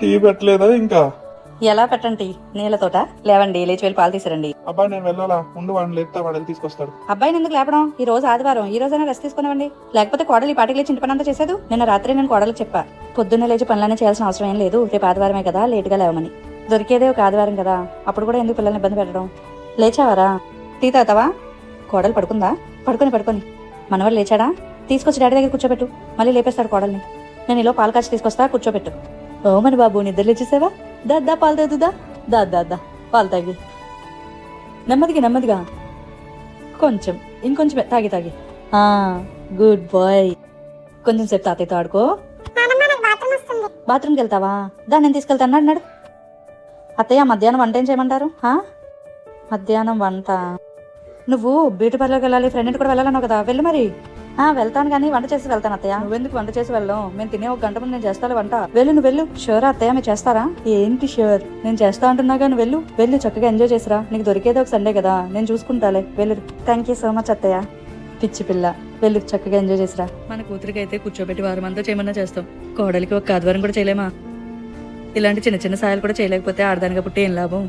Tea పెట్టలేదా ఇంకా? ఎలా పెట్టండి నీళ్ళతోట? లేవండి లేచి వెళ్ళి పాలు తీసిరండి. అబ్బా నేను వెళ్ళాలా? ముందు వాడిని లేపుతా వాడు వెళ్ళి తీసుకొస్తాడు. అబ్బాయిని ఎందుకు లేపడం? ఈ రోజు ఆదివారం ఈ రోజైనా రెస్ట్ తీసుకునివ్వండి లేకపోతే కోడలు ఈ పాటికి లేచి ఇంటి పని అంతా చేసేదు? నిన్న రాత్రి నేను కోడలు చెప్పా. పొద్దున్నే లేచి పనులన్నీ చేయాల్సిన అవసరం ఏం లేదు. రేపు ఆదివారమే కదా లేటుగా లేవమని. దొరికేదే ఒక ఆదివారం కదా. అప్పుడు కూడా ఎందుకు పిల్లల్ని ఇబ్బంది పెట్టడం? లేచావారా? టీ తాగుతావా? కోడలు పడుకుందా? పడుకొని పడుకొని. మనవాళ్ళు లేచాడా? తీసుకొచ్చి డాడీ దగ్గర కూర్చోబెట్టు. మళ్ళీ లేపేస్తాడు కోడల్ని. నేను ఇలా పాలు కాచి తీసుకొస్తా కూర్చోబెట్టు. ఓమని బాబు నిద్ర లేచేసావా? దా దా పాలు తాగుదా దా దా దా పాలు తాగి. నెమ్మదిగా నెమ్మదిగా. కొంచెం ఇంకొంచెం తాగి తాగి. ఆ గుడ్ బాయ్. కొంచెం సేపు తాతయ్యతో ఆడుకో. బాత్రూమ్కి వెళ్తావా? దాన్ని నేను తీసుకెళ్తాను అన్నాడు అత్తయ్య మధ్యాహ్నం వంట ఏం చేయమంటారు? మధ్యాహ్నం వంట. నువ్వు బ్యూటీ పార్లర్కి వెళ్ళాలి ఫ్రెండ్ కూడా వెళ్ళాలన్నావు కదా వెళ్ళు మరి. వెళ్తాను కానీ వంట చేసి వెళ్తాను అత్తయ్య. నువ్వెందుకు వంట చేసి వెళ్ళాం మేము తినే ఒక గంట ముందు నేను చేస్తాను వంట. వెళ్ళు నువ్వు వెళ్ళు. షూర్ అత్తయ్య మీరు చేస్తారా? ఏంటి షూర్? నేను చేస్తా అంటున్నా కానీ వెళ్ళు. వెళ్ళు చక్కగా ఎంజాయ్ చేసిరా. నీకు దొరికేది ఒక సండే కదా. నేను చూసుకుంటాలే. వెళ్ళు. థ్యాంక్ యూ సో మచ్ అత్తయ్య. పిచ్చి పిల్ల. వెళ్ళు చక్కగా ఎంజాయ్ చేసిరా. మన కూతురికి అయితే కూర్చోబెట్టి వారం అంతా చేయమన్నా చేస్తాం. కోడలికి ఒక ఆదివారం కూడా చేయలేమా? ఇలాంటి చిన్న చిన్న సాయాలు కూడా చేయలేకపోతే ఆడదానిగా పుట్టి ఏం లాభం?